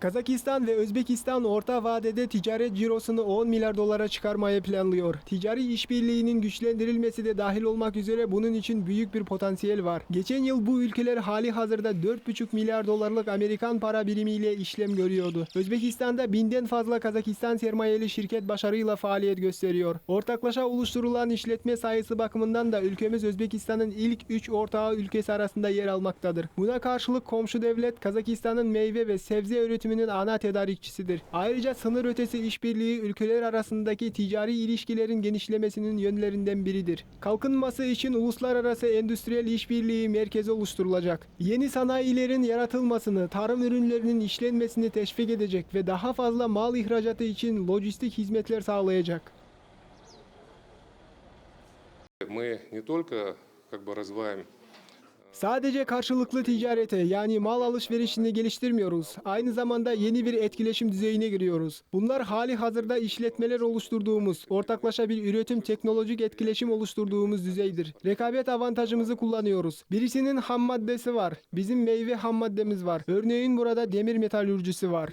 Kazakistan ve Özbekistan orta vadede ticaret cirosunu 10 milyar dolara çıkarmayı planlıyor. Ticari işbirliğinin güçlendirilmesi de dahil olmak üzere bunun için büyük bir potansiyel var. Geçen yıl bu ülkeler hali hazırda 4,5 milyar dolarlık Amerikan para birimiyle işlem görüyordu. Özbekistan'da binden fazla Kazakistan sermayeli şirket başarıyla faaliyet gösteriyor. Ortaklaşa oluşturulan işletme sayısı bakımından da ülkemiz Özbekistan'ın ilk 3 ortağı ülkesi arasında yer almaktadır. Buna karşılık komşu devlet Kazakistan'ın meyve ve sebze üretiminin ana tedarikçisidir. Ayrıca sınır ötesi işbirliği ülkeler arasındaki ticari ilişkilerin genişlemesinin yönlerinden biridir. Kalkınması için uluslararası endüstriyel işbirliği merkezi oluşturulacak. Yeni sanayilerin yaratılmasını, tarım ürünlerinin işlenmesini teşvik edecek ve daha fazla mal ihracatı için lojistik hizmetler sağlayacak. Мы не только как бы развиваем Sadece karşılıklı ticarete yani mal alışverişini geliştirmiyoruz. Aynı zamanda yeni bir etkileşim düzeyine giriyoruz. Bunlar hali hazırda işletmeler oluşturduğumuz, ortaklaşa bir üretim teknolojik etkileşim oluşturduğumuz düzeydir. Rekabet avantajımızı kullanıyoruz. Birisinin ham maddesi var. Bizim meyve ham maddemiz var. Örneğin burada demir metalürcüsü var.